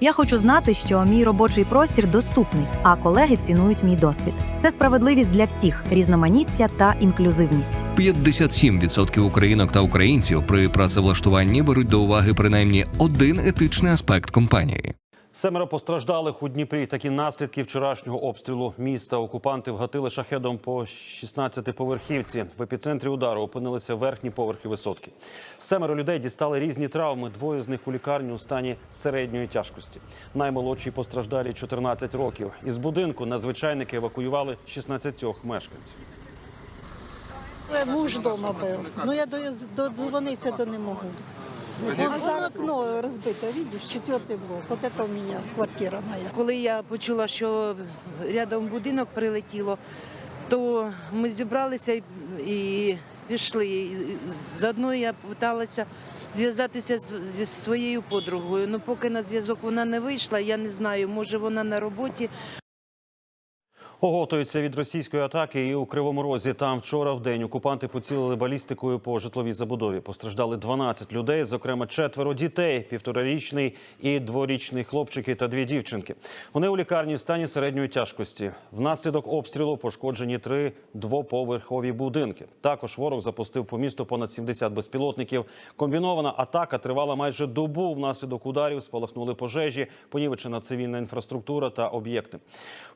Я хочу знати, що мій робочий простір доступний, а колеги цінують мій досвід. Це справедливість для всіх, різноманіття та інклюзивність. 57% українок та українців при працевлаштуванні беруть до уваги принаймні один етичний аспект компанії. Семеро постраждалих у Дніпрі. Такі наслідки вчорашнього обстрілу міста. Окупанти вгатили шахедом по 16-поверхівці. В епіцентрі удару опинилися верхні поверхи висотки. Семеро людей дістали різні травми. Двоє з них у лікарні у стані середньої тяжкості. Наймолодшій постраждалі 14 років. Із будинку надзвичайники евакуювали 16 мешканців. Муж вдома був. Ну я до- додзвонитися до не можу. Воно окно розбите, видиш, четвертий блок. От це у мене квартира моя. Коли я почула, що рядом будинок прилетіло, то ми зібралися і- пішли. Заодно я намагалася зв'язатися зі своєю подругою. Ну, поки на зв'язок вона не вийшла, я не знаю, може вона на роботі, Оговтуються від російської атаки і у Кривому Розі. Там вчора в день окупанти поцілили балістикою по житловій забудові. Постраждали 12 людей, зокрема четверо дітей, півторарічний і дворічний хлопчики та дві дівчинки. Вони у лікарні в стані середньої тяжкості. Внаслідок обстрілу пошкоджені три двоповерхові будинки. Також ворог запустив по місту понад 70 безпілотників. Комбінована атака тривала майже добу. Внаслідок ударів спалахнули пожежі, понівечена цивільна інфраструктура та об'єкти.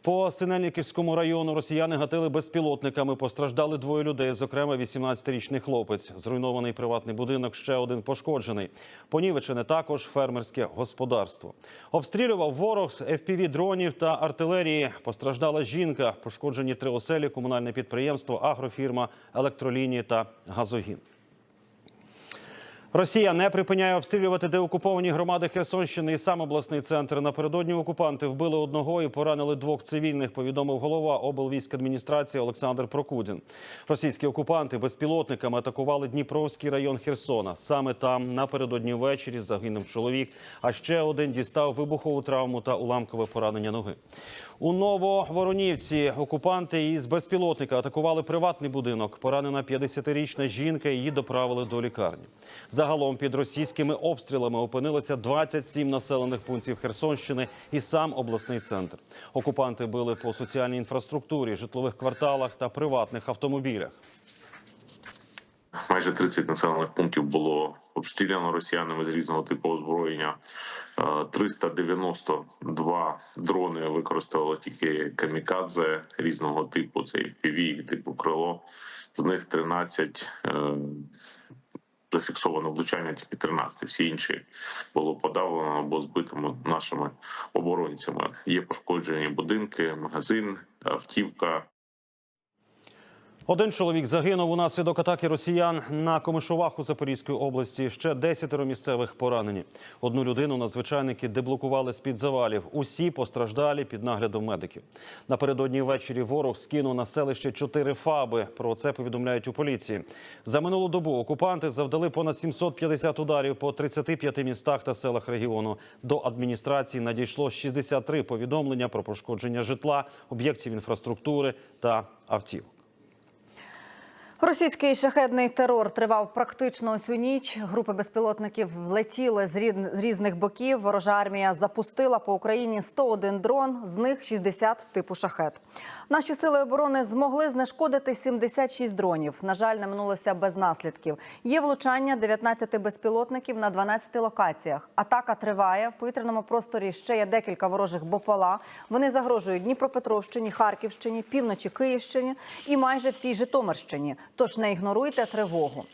По Синельниківському району росіяни гатили безпілотниками. Постраждали двоє людей, зокрема 18-річний хлопець. Зруйнований приватний будинок, ще один пошкоджений. Понівечене також фермерське господарство. Обстрілював ворог з fpv дронів та артилерії. Постраждала жінка. Пошкоджені три оселі, комунальне підприємство, агрофірма, електролінії та газогін. Росія не припиняє обстрілювати деокуповані громади Херсонщини і сам обласний центр. Напередодні окупанти вбили одного і поранили двох цивільних. Повідомив голова облвійськадміністрації Олександр Прокудін. Російські окупанти безпілотниками атакували Дніпровський район Херсона. Саме там напередодні ввечері загинув чоловік. А ще один дістав вибухову травму та уламкове поранення ноги. У Нововоронівці окупанти із безпілотника атакували приватний будинок. Поранена 50-річна жінка. Її доправили до лікарні. Загалом під російськими обстрілами опинилися 27 населених пунктів Херсонщини і сам обласний центр. Окупанти били по соціальній інфраструктурі, житлових кварталах та приватних автомобілях. Майже 30 населених пунктів було обстріляно росіянами з різного типу озброєння. Е, 392 дрони використовували тільки камікадзе різного типу. Це FPV, типу крило. З них 13 е, зафіксовано влучання, тільки 13. Всі інші було подавлено або збитими нашими оборонцями. Є пошкоджені будинки, магазин, автівка. Один чоловік загинув унаслідок атаки росіян на Комишуваху Запорізької області. Ще десятеро місцевих поранені. Одну людину надзвичайники деблокували з під завалів. Усі постраждалі під наглядом медиків. Напередодні ввечері ворог скинув на селище чотири фаби. Про це повідомляють у поліції. За минулу добу окупанти завдали понад 750 ударів по 35 містах та селах регіону. До адміністрації надійшло 63 повідомлення про пошкодження житла, об'єктів інфраструктури та автівок. Російський шахедний терор тривав практично усю ніч. Групи безпілотників влетіли з різних боків. Ворожа армія запустила по Україні 101 дрон, з них 60 типу шахет. Наші сили оборони змогли знешкодити 76 дронів. На жаль, не минулося без наслідків. Є влучання 19 безпілотників на 12 локаціях. Атака триває в повітряному просторі. Ще є декілька ворожих БПЛА. Вони загрожують Дніпропетровщині, Харківщині, півночі Київщині і майже всій Житомирщині. Тож не ігноруйте тривогу.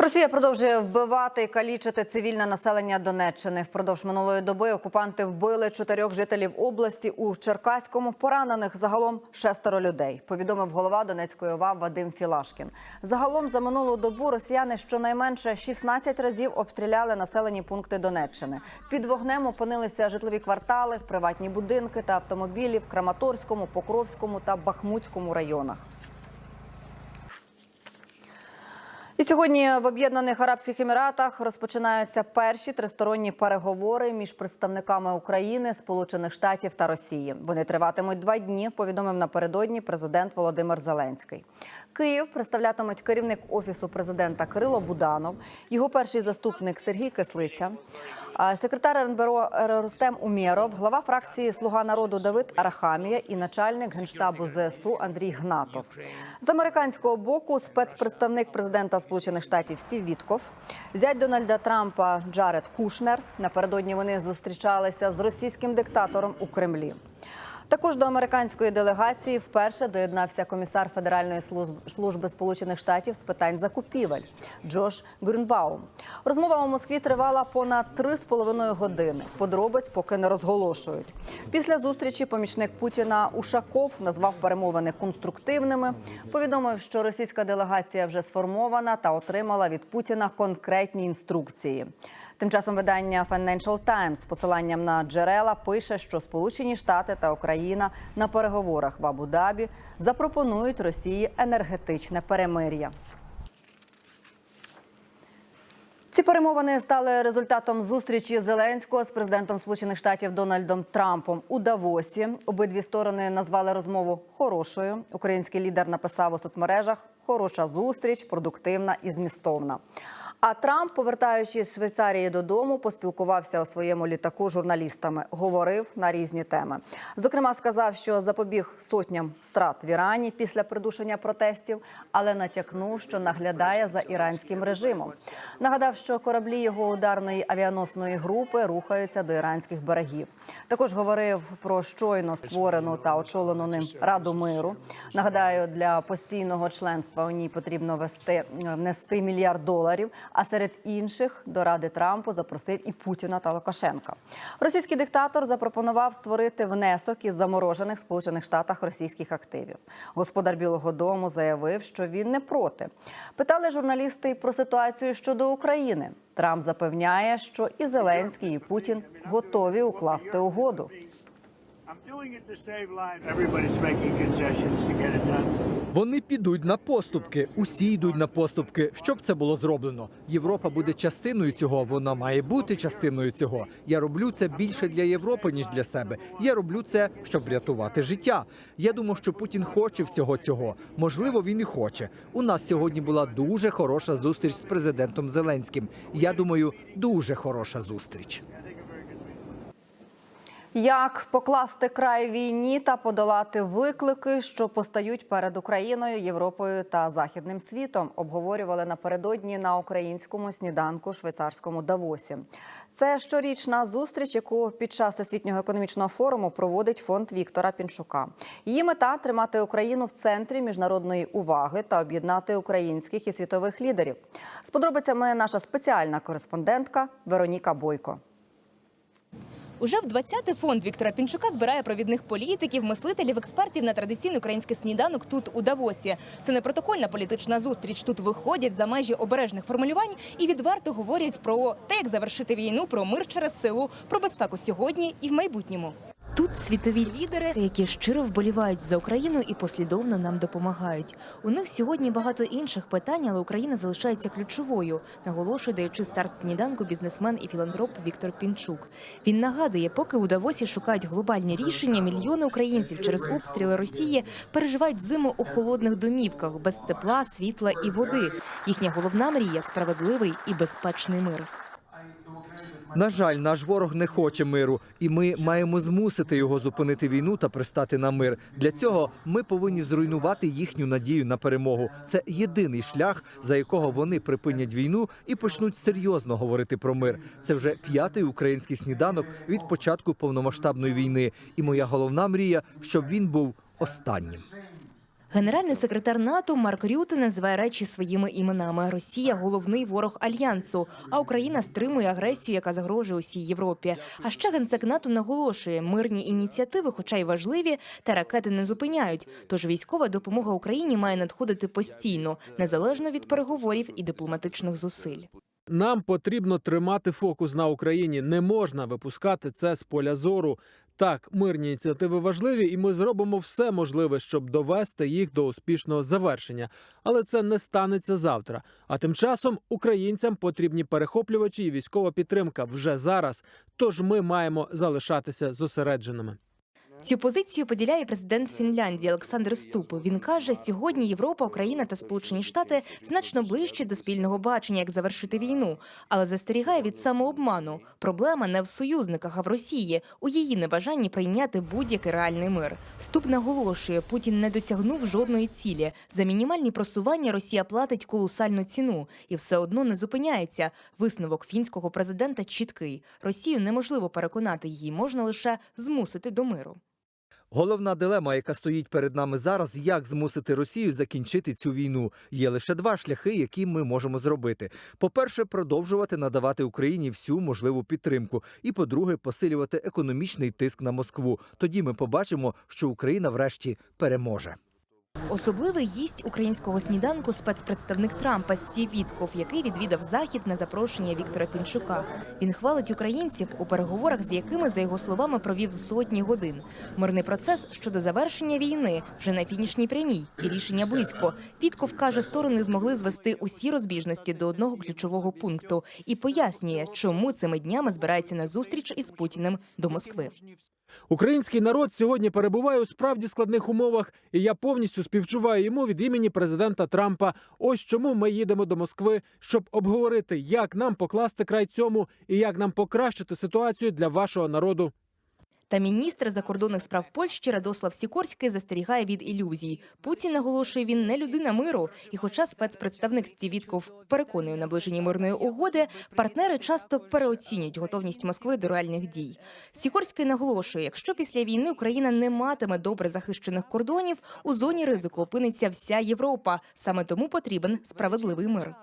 Росія продовжує вбивати і калічити цивільне населення Донеччини. Впродовж минулої доби окупанти вбили чотирьох жителів області у Черкаському. Поранених загалом шестеро людей. Повідомив голова Донецької ОВА Вадим Філашкін. Загалом за минулу добу росіяни щонайменше 16 разів обстріляли населені пункти Донеччини. Під вогнем опинилися житлові квартали, приватні будинки та автомобілі в Краматорському, Покровському та Бахмутському районах. І сьогодні в Об'єднаних Арабських Еміратах розпочинаються перші тристоронні переговори між представниками України, Сполучених Штатів та Росії. Вони триватимуть два дні. Повідомив напередодні президент Володимир Зеленський. Київ представлятимуть керівник офісу президента Кирило Буданов, його перший заступник Сергій Кислиця. Секретар РНБРО Ростем Умєров, глава фракції Слуга народу Давид Арахамія і начальник генштабу ЗСУ Андрій Гнатов. З американського боку спецпредставник президента Сполучених Штатів Стів Вітков, зять Дональда Трампа Джаред Кушнер. Напередодні вони зустрічалися з російським диктатором у Кремлі. Також до американської делегації вперше доєднався комісар Федеральної служб- служби Сполучених Штатів з питань закупівель Джош Грюнбаум. Розмова у Москві тривала понад три з половиною години. Подробиць поки не розголошують. Після зустрічі помічник Путіна Ушаков назвав перемовини конструктивними. Повідомив, що російська делегація вже сформована та отримала від Путіна конкретні інструкції. Тим часом видання Financial Times з посиланням на джерела пише, що Сполучені Штати та Україна на переговорах в Абу-Дабі запропонують Росії енергетичне перемир'я. Ці перемовини стали результатом зустрічі Зеленського з президентом Сполучених Штатів Дональдом Трампом у Давосі. Обидві сторони назвали розмову хорошою. Український лідер написав у соцмережах Хороша зустріч, продуктивна і змістовна. А Трамп, повертаючись з Швейцарії додому, поспілкувався у своєму літаку з журналістами, говорив на різні теми. Зокрема, сказав, що запобіг сотням страт в Ірані після придушення протестів, але натякнув, що наглядає за іранським режимом. Нагадав, що кораблі його ударної авіаносної групи рухаються до іранських берегів. Також говорив про щойно створену та очолену ним Раду миру. Нагадаю, для постійного членства у ній потрібно вести внести мільярд доларів. А серед інших до ради Трампу запросив і Путіна та Лукашенка. Російський диктатор запропонував створити внесок із заморожених Сполучених Штатах російських активів. Господар Білого Дому заявив, що він не проти. Питали журналісти про ситуацію щодо України. Трамп запевняє, що і Зеленський, і Путін готові укласти угоду. I'm doing it to save lives. Everybody's making concessions to get it done. Вони підуть на поступки, усі йдуть на поступки, щоб це було зроблено. Європа буде частиною цього. Вона має бути частиною цього. Я роблю це більше для Європи ніж для себе. Я роблю це, щоб врятувати життя. Я думаю, що Путін хоче всього цього. Можливо, він і хоче. У нас сьогодні була дуже хороша зустріч з президентом Зеленським. Я думаю, дуже хороша зустріч. Як покласти край війні та подолати виклики, що постають перед Україною, Європою та західним світом, обговорювали напередодні на українському сніданку швейцарському Давосі. Це щорічна зустріч, яку під час всесвітнього економічного форуму проводить фонд Віктора Пінчука. Її мета тримати Україну в центрі міжнародної уваги та об'єднати українських і світових лідерів. З подробицями наша спеціальна кореспондентка Вероніка Бойко. Уже в 20-те фонд Віктора Пінчука збирає провідних політиків, мислителів, експертів на традиційний український сніданок тут у Давосі. Це не протокольна політична зустріч. Тут виходять за межі обережних формулювань і відверто говорять про те, як завершити війну, про мир через силу, про безпеку сьогодні і в майбутньому. Тут світові лідери, які щиро вболівають за Україну і послідовно нам допомагають. У них сьогодні багато інших питань, але Україна залишається ключовою, наголошує, даючи старт сніданку бізнесмен і філантроп Віктор Пінчук. Він нагадує, поки у Давосі шукають глобальні рішення, мільйони українців через обстріли Росії переживають зиму у холодних домівках без тепла, світла і води. Їхня головна мрія справедливий і безпечний мир. На жаль, наш ворог не хоче миру, і ми маємо змусити його зупинити війну та пристати на мир. Для цього ми повинні зруйнувати їхню надію на перемогу. Це єдиний шлях, за якого вони припинять війну і почнуть серйозно говорити про мир. Це вже п'ятий український сніданок від початку повномасштабної війни. І моя головна мрія, щоб він був останнім. Генеральний секретар НАТО Марк Рюте називає речі своїми іменами. Росія головний ворог альянсу, а Україна стримує агресію, яка загрожує усій Європі. А ще генсек НАТО наголошує, мирні ініціативи, хоча й важливі, та ракети не зупиняють. Тож військова допомога Україні має надходити постійно, незалежно від переговорів і дипломатичних зусиль. Нам потрібно тримати фокус на Україні. Не можна випускати це з поля зору. Так, мирні ініціативи важливі, і ми зробимо все можливе, щоб довести їх до успішного завершення. Але це не станеться завтра. А тим часом українцям потрібні перехоплювачі і військова підтримка вже зараз. Тож ми маємо залишатися зосередженими. Цю позицію поділяє президент Фінляндії Олександр Ступ. Він каже, сьогодні Європа, Україна та Сполучені Штати значно ближче до спільного бачення, як завершити війну, але застерігає від самообману. Проблема не в союзниках, а в Росії у її небажанні прийняти будь-який реальний мир. Ступ наголошує, Путін не досягнув жодної цілі. За мінімальні просування Росія платить колосальну ціну і все одно не зупиняється. Висновок фінського президента чіткий: Росію неможливо переконати, її можна лише змусити до миру. Головна дилема, яка стоїть перед нами зараз, як змусити Росію закінчити цю війну. Є лише два шляхи, які ми можемо зробити: по-перше, продовжувати надавати Україні всю можливу підтримку, і по-друге, посилювати економічний тиск на Москву. Тоді ми побачимо, що Україна врешті переможе. Особливий гість українського сніданку спецпредставник Трампа Стів Вітков, який відвідав захід на запрошення Віктора Пінчука. Він хвалить українців у переговорах, з якими, за його словами, провів сотні годин. Мирний процес щодо завершення війни вже на фінішній прямій, і рішення близько. Вітков каже, сторони змогли звести усі розбіжності до одного ключового пункту і пояснює, чому цими днями збирається на зустріч із Путіним до Москви. Український народ сьогодні перебуває у справді складних умовах, і я повністю співчуваю йому від імені президента Трампа. Ось чому ми їдемо до Москви, щоб обговорити, як нам покласти край цьому і як нам покращити ситуацію для вашого народу. Та міністр закордонних справ Польщі Радослав Сікорський застерігає від ілюзій. Путін наголошує, він не людина миру. І, хоча спецпредставник Стів Вітков переконує у наближенні мирної угоди, партнери часто переоцінюють готовність Москви до реальних дій. Сікорський наголошує, якщо після війни Україна не матиме добре захищених кордонів, у зоні ризику опиниться вся Європа. Саме тому потрібен справедливий мир.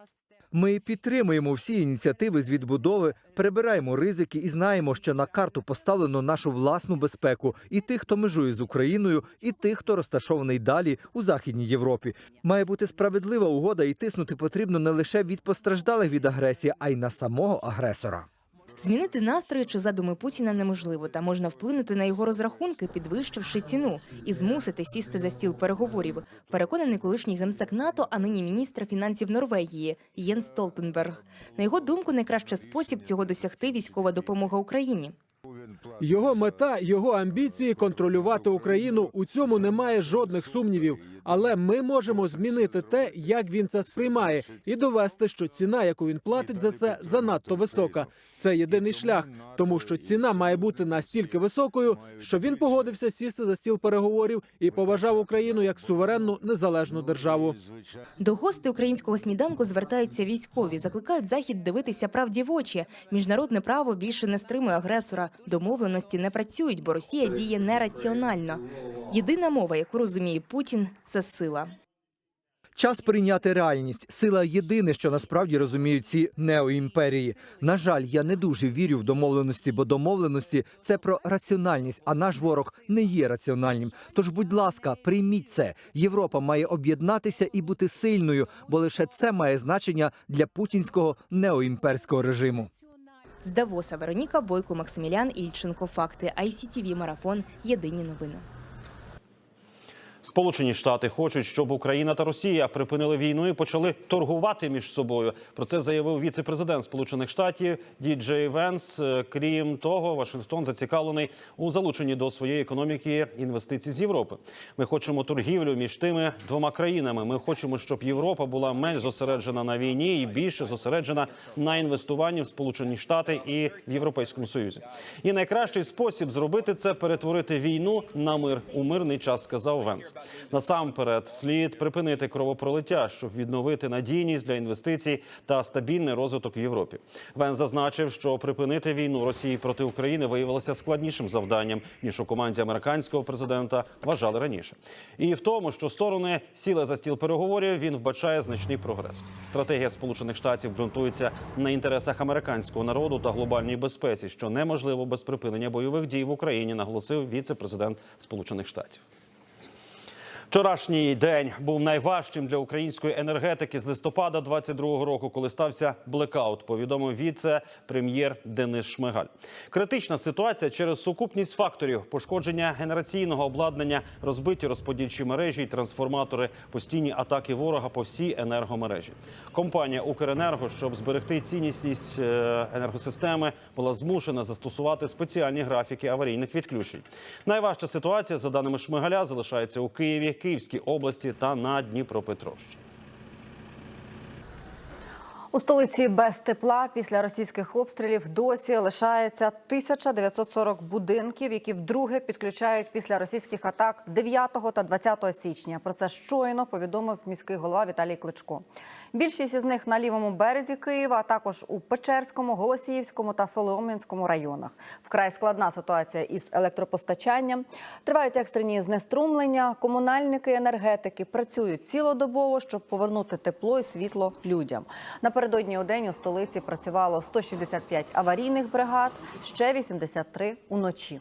Ми підтримуємо всі ініціативи з відбудови, перебираємо ризики і знаємо, що на карту поставлено нашу власну безпеку і тих, хто межує з Україною, і тих, хто розташований далі у західній Європі. Має бути справедлива угода, і тиснути потрібно не лише від постраждалих від агресії, а й на самого агресора. Змінити настрої чи задуми Путіна неможливо, та можна вплинути на його розрахунки, підвищивши ціну і змусити сісти за стіл переговорів. Переконаний колишній генсек НАТО, а нині міністр фінансів Норвегії Єн Столтенберг. На його думку, найкращий спосіб цього досягти військова допомога Україні. Його мета, його амбіції контролювати Україну. У цьому немає жодних сумнівів. Але ми можемо змінити те, як він це сприймає, і довести, що ціна, яку він платить за це, занадто висока. Це єдиний шлях, тому що ціна має бути настільки високою, що він погодився сісти за стіл переговорів і поважав Україну як суверенну незалежну державу. До гостей українського сніданку звертаються військові, закликають захід дивитися правді в очі. Міжнародне право більше не стримує агресора. Домовленості не працюють, бо Росія діє нераціонально. Єдина мова, яку розуміє Путін, це сила. Час прийняти реальність. Сила єдине, що насправді розуміють ці неоімперії. На жаль, я не дуже вірю в домовленості, бо домовленості це про раціональність, а наш ворог не є раціональним. Тож, будь ласка, прийміть це. Європа має об'єднатися і бути сильною, бо лише це має значення для путінського неоімперського режиму. З Давоса Вероніка Бойко, Максимілян Ільченко. Факти ICTV Марафон. Єдині новини. Сполучені Штати хочуть, щоб Україна та Росія припинили війну і почали торгувати між собою. Про це заявив віце-президент Сполучених Штатів Ді Джей Венс. Е, Крім того, Вашингтон зацікавлений у залученні до своєї економіки інвестицій з Європи. Ми хочемо торгівлю між тими двома країнами. Ми хочемо, щоб Європа була менш зосереджена на війні і більше зосереджена на інвестуванні в Сполучені Штати і в Європейському Союзі. І найкращий спосіб зробити це перетворити війну на мир у мирний час, сказав Венс. Насамперед, слід припинити кровопролиття, щоб відновити надійність для інвестицій та стабільний розвиток в Європі. Вен зазначив, що припинити війну Росії проти України виявилося складнішим завданням ніж у команді американського президента вважали раніше. І в тому, що сторони сіли за стіл переговорів, він вбачає значний прогрес. Стратегія Сполучених Штатів ґрунтується на інтересах американського народу та глобальній безпеці, що неможливо без припинення бойових дій в Україні, наголосив віце-президент Сполучених Штатів. Вчорашній день був найважчим для української енергетики з листопада 22-го року, коли стався блекаут. Повідомив віце-прем'єр Денис Шмигаль. Критична ситуація через сукупність факторів: пошкодження генераційного обладнання, розбиті розподільчі мережі й трансформатори, постійні атаки ворога по всій енергомережі. Компанія Укренерго, щоб зберегти цінність е, енергосистеми, була змушена застосувати спеціальні графіки аварійних відключень. Найважча ситуація, за даними Шмигаля, залишається у Києві, Київській області та на Дніпропетровщині. У столиці без тепла після російських обстрілів досі лишається 1940 будинків, які вдруге підключають після російських атак 9 та 20 січня. Про це щойно повідомив міський голова Віталій Кличко. Більшість із них на лівому березі Києва, а також у Печерському, Голосіївському та Солом'янському районах. Вкрай складна ситуація із електропостачанням. Тривають екстрені знеструмлення. Комунальники енергетики працюють цілодобово, щоб повернути тепло і світло людям. Напередодні у день у столиці працювало 165 аварійних бригад, ще 83 уночі.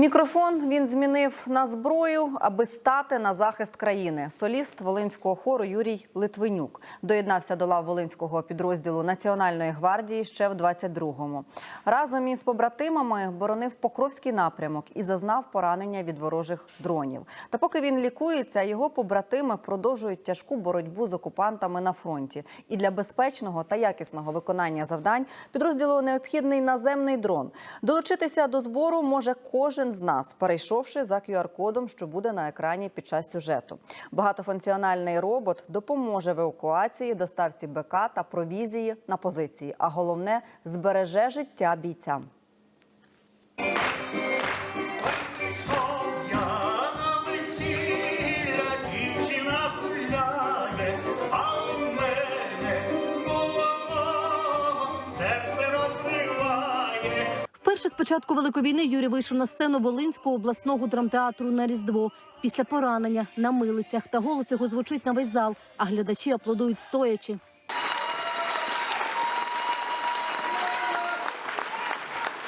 Мікрофон він змінив на зброю, аби стати на захист країни. Соліст волинського хору Юрій Литвинюк доєднався до лав волинського підрозділу Національної гвардії ще в 22-му. Разом із побратимами боронив Покровський напрямок і зазнав поранення від ворожих дронів. Та поки він лікується, його побратими продовжують тяжку боротьбу з окупантами на фронті. І для безпечного та якісного виконання завдань підрозділу необхідний наземний дрон. Долучитися до збору може кожен з нас, перейшовши за QR-кодом, що буде на екрані під час сюжету. Багатофункціональний робот допоможе в евакуації, доставці БК та провізії на позиції. А головне збереже життя бійцям. Початку великої війни Юрій вийшов на сцену Волинського обласного драмтеатру на Різдво. Після поранення на милицях та голос його звучить на весь зал, а глядачі аплодують стоячи.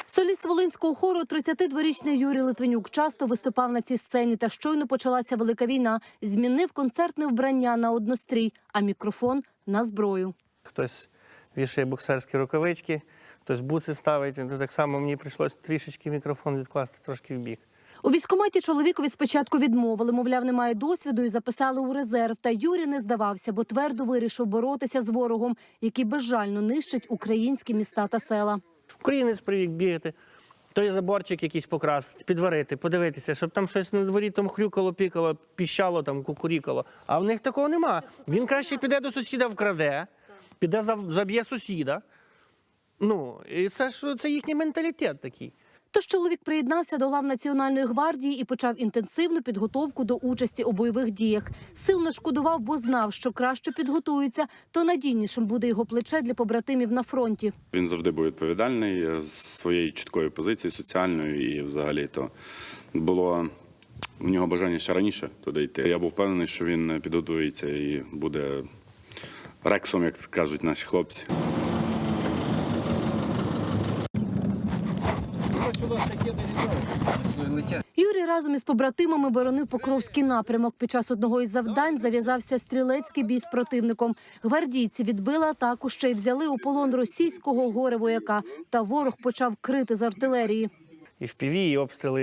Соліст волинського хору, 32-річний Юрій Литвинюк, часто виступав на цій сцені. Та щойно почалася велика війна. Змінив концертне вбрання на однострій, а мікрофон на зброю. Хтось вішає боксерські рукавички, хтось буци ставить. Так само мені прийшлося трішечки мікрофон відкласти трошки в бік. У військкоматі чоловікові спочатку відмовили, мовляв, немає досвіду і записали у резерв. Та Юрій не здавався, бо твердо вирішив боротися з ворогом, який безжально нищить українські міста та села. Українець привік бігати. Той заборчик якийсь покрасити, підварити, подивитися, щоб там щось на дворі там хрюкало, пікало, піщало, там кукурікало. А в них такого нема. Він краще піде до сусіда вкраде, піде заб'є сусіда. Ну, і це ж це їхній менталітет такий. Тож чоловік приєднався до лав Національної гвардії і почав інтенсивну підготовку до участі у бойових діях. Сил не шкодував, бо знав, що краще підготується, то надійнішим буде його плече для побратимів на фронті. Він завжди був відповідальний з своєю чіткою позицією соціальною, і взагалі то було в нього бажання ще раніше туди йти. Я був впевнений, що він підготується і буде рексом, як кажуть наші хлопці. Юрій разом із побратимами боронив Покровський напрямок. Під час одного із завдань зав'язався стрілецький бій з противником. Гвардійці відбили атаку, ще й взяли у полон російського горе-вояка. Та ворог почав крити з артилерії. І в ПІВІ, і обстріли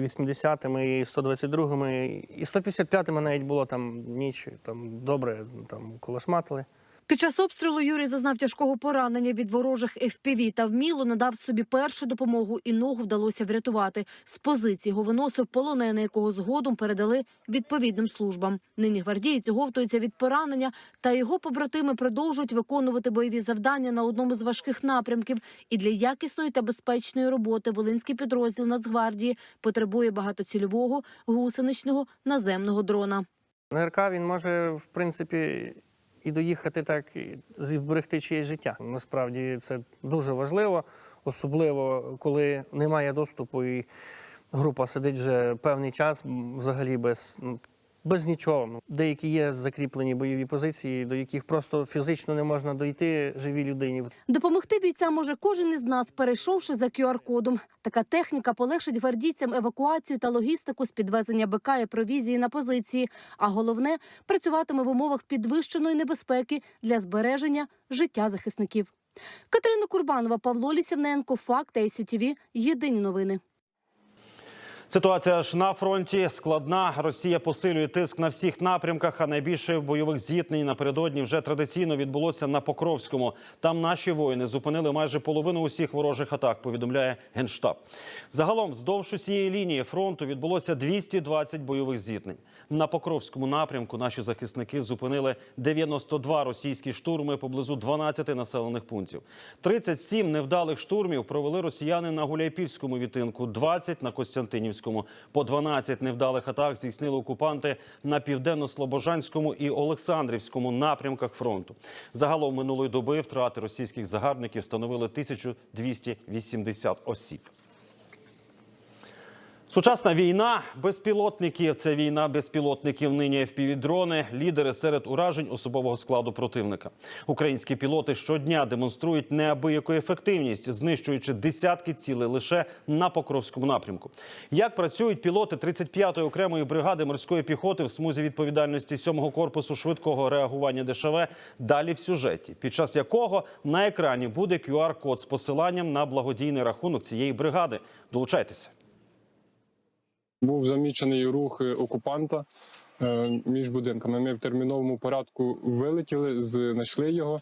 80-ми, і 122-ми, і 155-ми навіть було там ніч, там добре, там колошматили. Під час обстрілу Юрій зазнав тяжкого поранення від ворожих FPV та вміло надав собі першу допомогу і ногу вдалося врятувати. З позиції його виносив полонений, якого згодом передали відповідним службам. Нині гвардієць говтується від поранення, та його побратими продовжують виконувати бойові завдання на одному з важких напрямків. І для якісної та безпечної роботи Волинський підрозділ Нацгвардії потребує багатоцільового гусеничного наземного дрона. НРК він може, в принципі, і доїхати так, і зберегти чиєсь життя. Насправді це дуже важливо, особливо коли немає доступу і група сидить вже певний час взагалі без, ну, без нічого. Ну, Деякі є закріплені бойові позиції, до яких просто фізично не можна дойти живій людині. Допомогти бійцям може кожен із нас, перейшовши за QR-кодом. Така техніка полегшить гвардійцям евакуацію та логістику з підвезення БК і провізії на позиції. А головне працюватиме в умовах підвищеної небезпеки для збереження життя захисників. Катерина Курбанова, Павло Лісівненко, Факт ICTV. Єдині новини. Ситуація ж на фронті складна. Росія посилює тиск на всіх напрямках. А найбільше бойових зіткнень напередодні вже традиційно відбулося на Покровському. Там наші воїни зупинили майже половину усіх ворожих атак. Повідомляє генштаб. Загалом, вздовж усієї лінії фронту відбулося 220 бойових зіткнень. На Покровському напрямку наші захисники зупинили 92 російські штурми поблизу 12 населених пунктів. 37 невдалих штурмів провели росіяни на Гуляйпільському відтинку, 20 на Костянтинівському. По 12 невдалих атак здійснили окупанти на південно-слобожанському і Олександрівському напрямках фронту. Загалом минулої доби втрати російських загарбників становили 1280 осіб. Сучасна війна безпілотників. Це війна безпілотників. Нині FPV-дрони – лідери серед уражень особового складу противника. Українські пілоти щодня демонструють неабияку ефективність, знищуючи десятки цілей лише на Покровському напрямку. Як працюють пілоти 35-ї окремої бригади морської піхоти в смузі відповідальності 7-го корпусу швидкого реагування ДШВ? Далі в сюжеті, під час якого на екрані буде QR-код з посиланням на благодійний рахунок цієї бригади. Долучайтеся. Був замічений рух е, окупанта е, між будинками. Ми в терміновому порядку вилетіли, знайшли його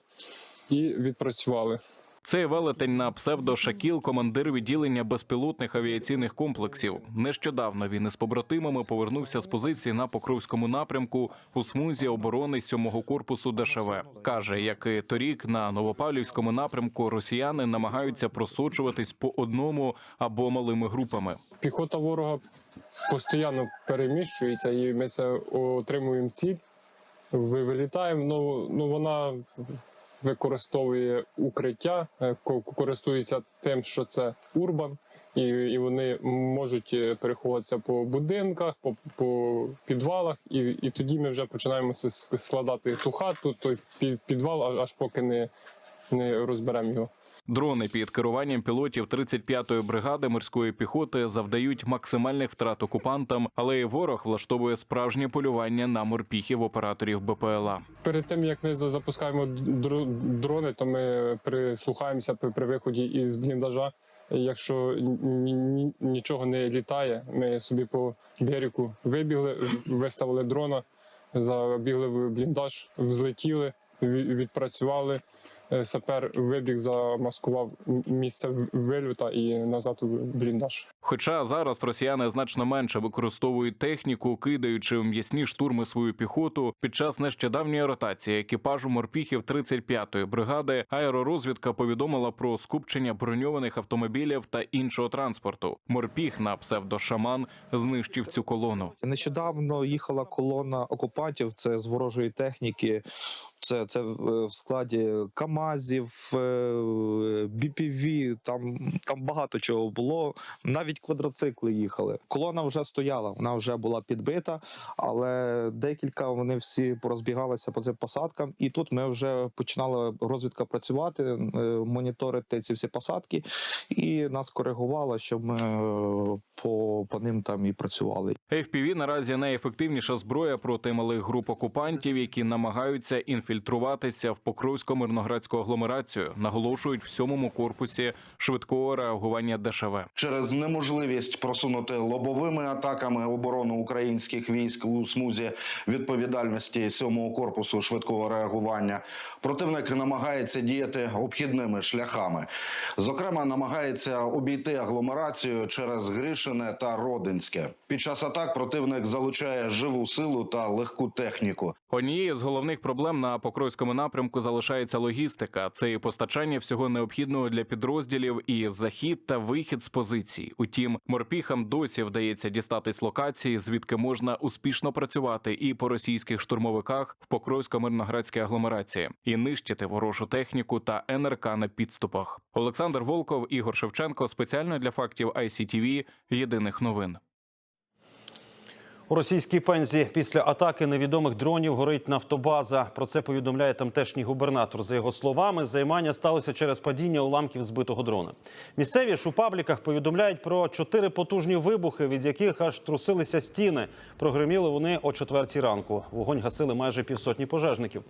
і відпрацювали. Цей велетень на псевдо Шакіл, командир відділення безпілотних авіаційних комплексів. Нещодавно він із побратимами повернувся з позиції на Покровському напрямку у смузі оборони 7-го корпусу ДШВ. каже, як і торік на Новопавлівському напрямку росіяни намагаються просочуватись по одному або малими групами. Піхота ворога постійно переміщується, і ми це отримуємо ціль. Ви- Вилітаємо. Ну, ну вона використовує укриття, е, ко- користується тим, що це урбан, і, і вони можуть е, переховуватися по будинках, по, по підвалах, і, і тоді ми вже починаємо складати ту хату, той під- підвал, аж поки не, не розберемо його. Дрони під керуванням пілотів 35-ї бригади морської піхоти завдають максимальних втрат окупантам, але і ворог влаштовує справжнє полювання на морпіхів операторів БПЛА. Перед тим як ми за- запускаємо дро- дрони, то ми прислухаємося при, виході із бліндажа. Якщо ні- ні- нічого не літає, ми собі по берегу вибігли, виставили дрона, забігли в бліндаж, взлетіли, ві- відпрацювали. Е, Сапер вибіг, замаскував місце вильота і назад у бліндаж. Хоча зараз росіяни значно менше використовують техніку, кидаючи в м'ясні штурми свою піхоту. Під час нещодавньої ротації екіпажу морпіхів 35-ї бригади аеророзвідка повідомила про скупчення броньованих автомобілів та іншого транспорту. Морпіх на псевдошаман знищив цю колону. Нещодавно їхала колона окупантів. Це з ворожої техніки. Це, це в складі КАМАЗів, БПВ, там, там багато чого було. Навіть квадроцикли їхали. Колона вже стояла, вона вже була підбита, але декілька вони всі порозбігалися по цим посадкам. І тут ми вже починала розвідка працювати, е, моніторити ці всі посадки, і нас коригувало, щоб ми е, по, по ним там і працювали. FPV наразі найефективніша зброя проти малих груп окупантів, які намагаються інфільтруватися в Покровсько-Мирноградську агломерацію, наголошують в сьомому корпусі швидкого реагування ДШВ. через неможливість просунути лобовими атаками оборону українських військ у смузі відповідальності 7-го корпусу швидкого реагування. Противник намагається діяти обхідними шляхами. Зокрема, намагається обійти агломерацію через Гришине та Родинське. Під час атак противник залучає живу силу та легку техніку. Однією з головних проблем на Покровському напрямку залишається логістика. Це і постачання всього необхідного для підрозділів, і захід та вихід з позицій. Утім, морпіхам досі вдається дістатись локації, звідки можна успішно працювати і по російських штурмовиках в Покровсько-Мирноградській агломерації, і нищити ворожу техніку та НРК на підступах. Олександр Волков, Ігор Шевченко спеціально для фактів ICTV, Єдиних новин. У російській пензі після атаки невідомих дронів горить нафтобаза. Про це повідомляє тамтешній губернатор. За його словами, займання сталося через падіння уламків збитого дрона. Місцеві ж у пабліках повідомляють про чотири потужні вибухи, від яких аж трусилися стіни. Прогреміли вони о четвертій ранку. Вогонь гасили майже півсотні пожежників.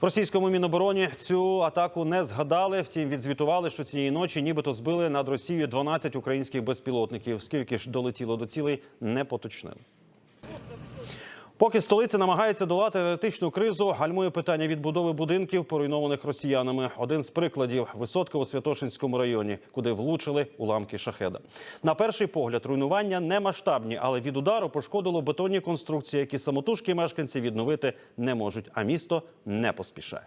В російському мінобороні цю атаку не згадали. Втім, відзвітували, що цієї ночі нібито збили над Росією 12 українських безпілотників. Скільки ж долетіло до цілей, не поточнили. Поки столиця намагається долати енергетичну кризу, гальмує питання відбудови будинків, поруйнованих росіянами. Один з прикладів висотка у Святошинському районі, куди влучили уламки шахеда. На перший погляд, руйнування не масштабні, але від удару пошкодило бетонні конструкції, які самотужки мешканці відновити не можуть, а місто не поспішає.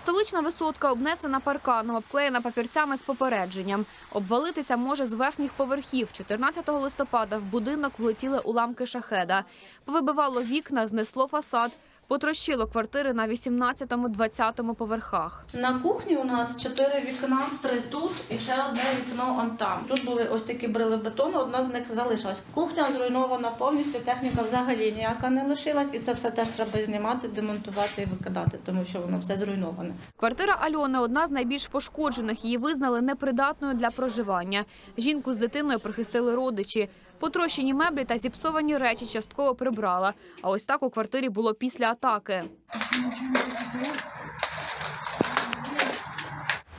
Столична висотка обнесена парканом, обклеєна папірцями з попередженням. Обвалитися може з верхніх поверхів. 14 листопада в будинок влетіли уламки шахеда. Повибивало вікна, знесло фасад, потрощило квартири на 18-20 поверхах. На кухні у нас чотири вікна, три тут і ще одне вікно он там. Тут були ось такі брили бетону, одна з них залишилась. Кухня зруйнована повністю, техніка взагалі ніяка не лишилась, і це все теж треба знімати, демонтувати і викидати, тому що воно все зруйноване. Квартира Альони одна з найбільш пошкоджених. Її визнали непридатною для проживання. Жінку з дитиною прихистили родичі. Потрощені меблі та зіпсовані речі частково прибрала. А ось так у квартирі було після атаки.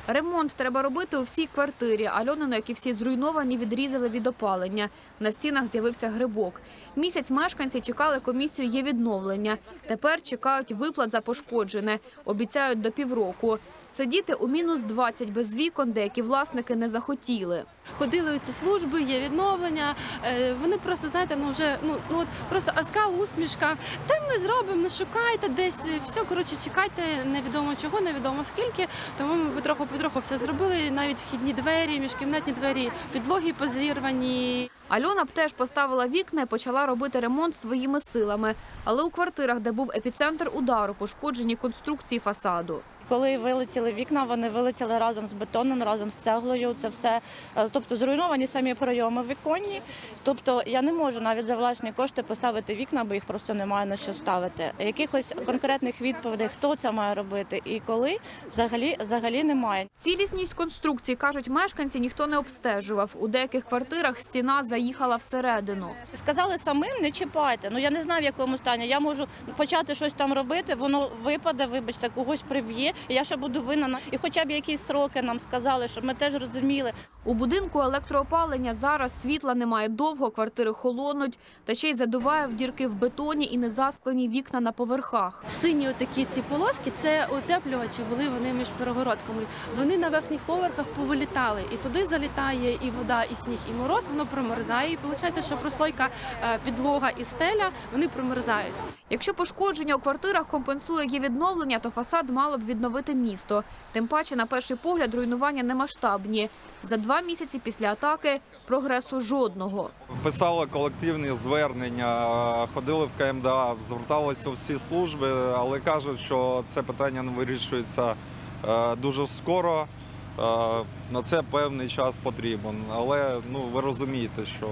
Ремонт треба робити у всій квартирі. Альонину, як і всі зруйновані, відрізали від опалення. На стінах з'явився грибок. Місяць мешканці чекали комісію є відновлення. Тепер чекають виплат за пошкоджене. Обіцяють до півроку. Сидіти у мінус 20 без вікон деякі власники не захотіли. Ходили у ці служби, є відновлення. е, Вони просто знаєте, ну вже ну, ну от просто оскал, усмішка. Та ми зробимо, ну шукайте десь е, все. Коротше, чекайте, невідомо чого, невідомо скільки. Тому ми потроху потроху все зробили. Навіть вхідні двері, міжкімнатні двері, підлоги позірвані. Альона б теж поставила вікна і почала робити ремонт своїми силами. Але у квартирах, де був епіцентр удару, пошкоджені конструкції фасаду. Коли вилетіли вікна, вони вилетіли разом з бетоном, разом з цеглою. Це все, е, тобто зруйновані самі прийоми віконні. Тобто я не можу навіть за власні кошти поставити вікна, бо їх просто немає на що ставити. Якихось конкретних відповідей, хто це має робити і коли, взагалі, взагалі немає. Цілісність конструкції, кажуть мешканці, ніхто не обстежував. У деяких квартирах стіна заїхала всередину. Сказали самим не чіпайте. Ну я не знаю в якому стані. Я можу почати щось там робити, воно випаде, вибачте, когось приб'є. Я ще буду винна. І хоча б якісь сроки нам сказали, щоб ми теж розуміли. У будинку електроопалення зараз світла немає довго, квартири холонуть, та ще й задуває в дірки в бетоні і незасклені вікна на поверхах. Сині отакі ці полоски це утеплювачі були вони між перегородками. Вони на верхніх поверхах повилітали, і туди залітає і вода, і сніг, і мороз. Воно промерзає. І виходить, що прослойка е, підлога і стеля вони промерзають. Якщо пошкодження у квартирах компенсує її відновлення, то фасад мало б відновити місто. Тим паче, на перший погляд, руйнування не масштабні. За два місяці після атаки прогресу жодного. Писали колективні звернення, ходили в КМДА, зверталися у всі служби, але кажуть, що це питання не вирішується е, дуже скоро. Е, На це певний час потрібен. Але ну ви розумієте, що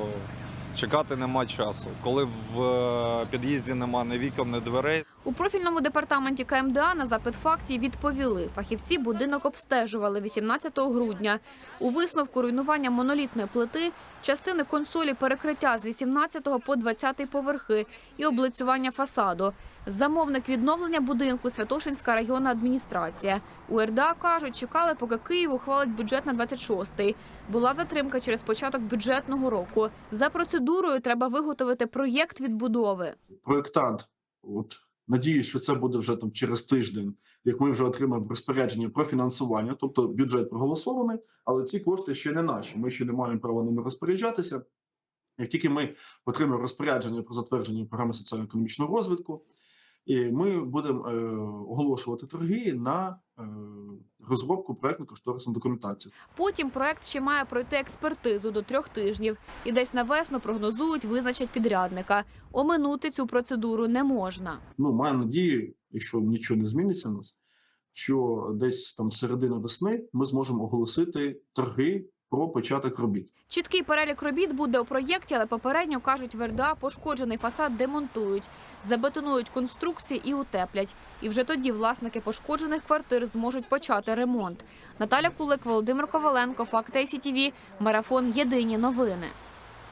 чекати нема часу. Коли в е, під'їзді нема ні вікон, ні дверей. У профільному департаменті КМДА на запит фактів відповіли. Фахівці будинок обстежували 18 грудня. У висновку руйнування монолітної плити, частини консолі перекриття з 18 по 20 поверхи і облицювання фасаду. Замовник відновлення будинку Святошинська районна адміністрація. У РДА кажуть, чекали, поки Київ ухвалить бюджет на 26-й. Була затримка через початок бюджетного року. За процедурою треба виготовити проєкт відбудови. проєктант, надіюсь, що це буде вже там через тиждень, як ми вже отримаємо розпорядження про фінансування, тобто бюджет проголосований, але ці кошти ще не наші. Ми ще не маємо права ними розпоряджатися. Як тільки ми отримаємо розпорядження про затвердження програми соціально-економічного розвитку, і ми будемо е, оголошувати торги на е, розробку проектно-кошторисної документації. Потім проект ще має пройти експертизу до трьох тижнів, і десь на весну прогнозують, визначать підрядника. Оминути цю процедуру не можна. ну, маю надію, якщо нічого не зміниться у нас, що десь там середина весни ми зможемо оголосити торги про початок робіт. Чіткий перелік робіт буде у проєкті, але попередньо кажуть, в пошкоджений фасад демонтують, забетонують конструкції і утеплять. І вже тоді власники пошкоджених квартир зможуть почати ремонт. Наталя Кулик, Володимир Коваленко, Факт ТСІТВ, Марафон. Єдині новини.